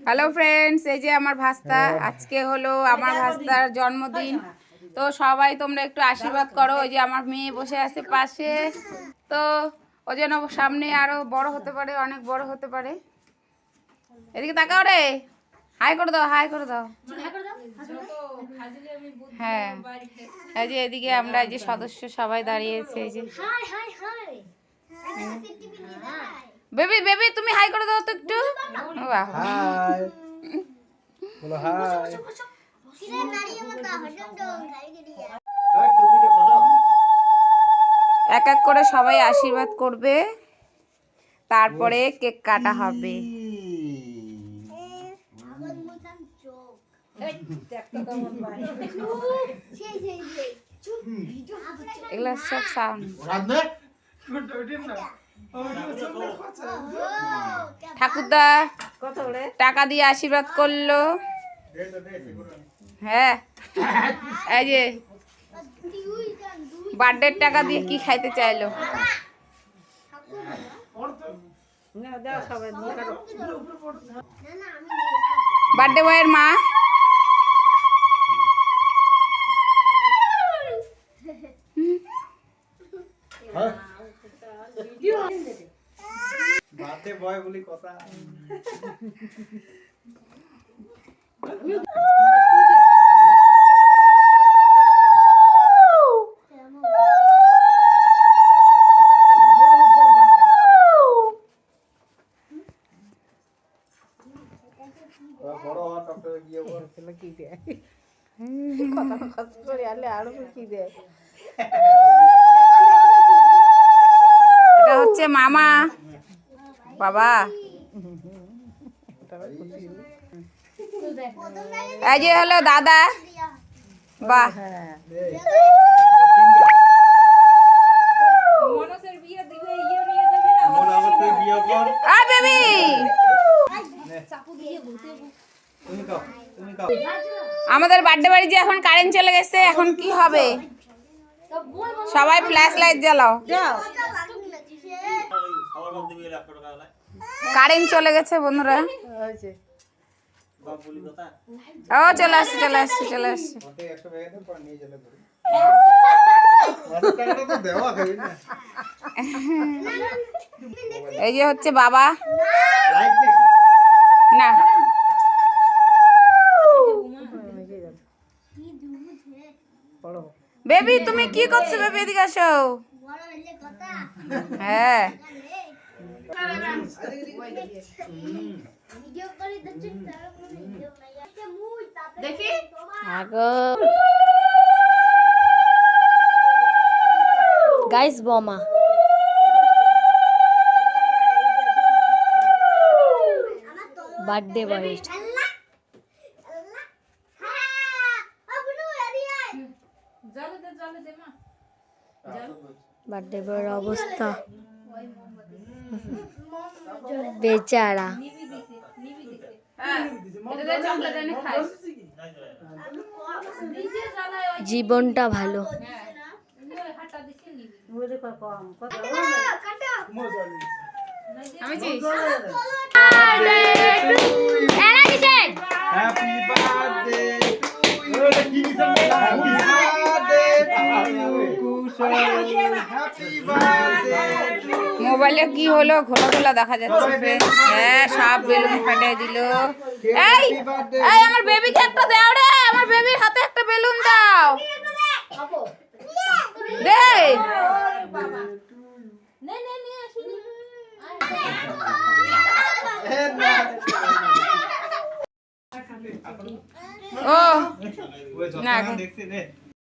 Hello friends এই যে আমার ভাস্তা। আজকে হলো আমার ভাস্তার জন্মদিন। তো সবাই তোমরা একটু আশীর্বাদ করো। ওই যে আমার মেয়ে বসে আছে পাশে। তো ও যেন সামনে আরও বড় হতে পারে অনেক বড় হতে পারে। এদিকে তাকাও রে। হাই করে দাও হাই করে দাও। হ্যাঁ। এই যে এদিকে আমরা এই যে সদস্য সবাই দাঁড়িয়েছে এই যে। Hi hi hi baby baby তুমি হাই করে দাও তো একটু। বাহ। হাই বলো হাই এক এক করে সবাই আশীর্বাদ করবে। তারপরে কেক কাটা হবে। এগুলো সব সাউন্ড ঠাকুরদা, টাকা দিয়ে আশীর্বাদ করল। হ্যাঁ এই যে, বার্থডের টাকা দিয়ে কি খাইতে চাইলো? বার্থডে বয়ের মা? বাতে বয় বলি কথা। বড় হওয়া ডক্টর গিয়ে বল। এটা হচ্ছে মামা। বাবা। এই যে হলো দাদা। বাহ। কাও আমাদের বার্থডে বাড়ি যে এখন কারেন্ট চলে গেছে এখন কি হবে? সবাই ফ্ল্যাশ লাইট জ্বালাও। কারেন্ট চলে গেছে বন্ধুরা। ও, চলে আসছে চলে আসছে চলে আসছে। ওতে 100 টাকা দেন পর নিয়ে চলে ধরে টাকাটা তো দেওয়া খাবি না এই যে হচ্ছে বাবা। না। বেবি, তুমি কি করছ? বেবি, এদিকে আসো। হ্যাঁ। দেখি গাইস বোমা বার্থডে বয় বার্থডে বয়ের অবস্থা। বেচারা। জীবনটা ভালো। আমি হ্যাপি বার্থডে কি happy birthday Kushal happy birthday মোবাইলে কি হলো? ঘোলা ঘোলা দেখা যাচ্ছে। হ্যাঁ সব বেলুন ফাটিয়ে দিল। এই এই আমার বেবিকে একটা দাও রে। আমার বেবির হাতে একটা বেলুন দাও। দে। ও না, দেখছি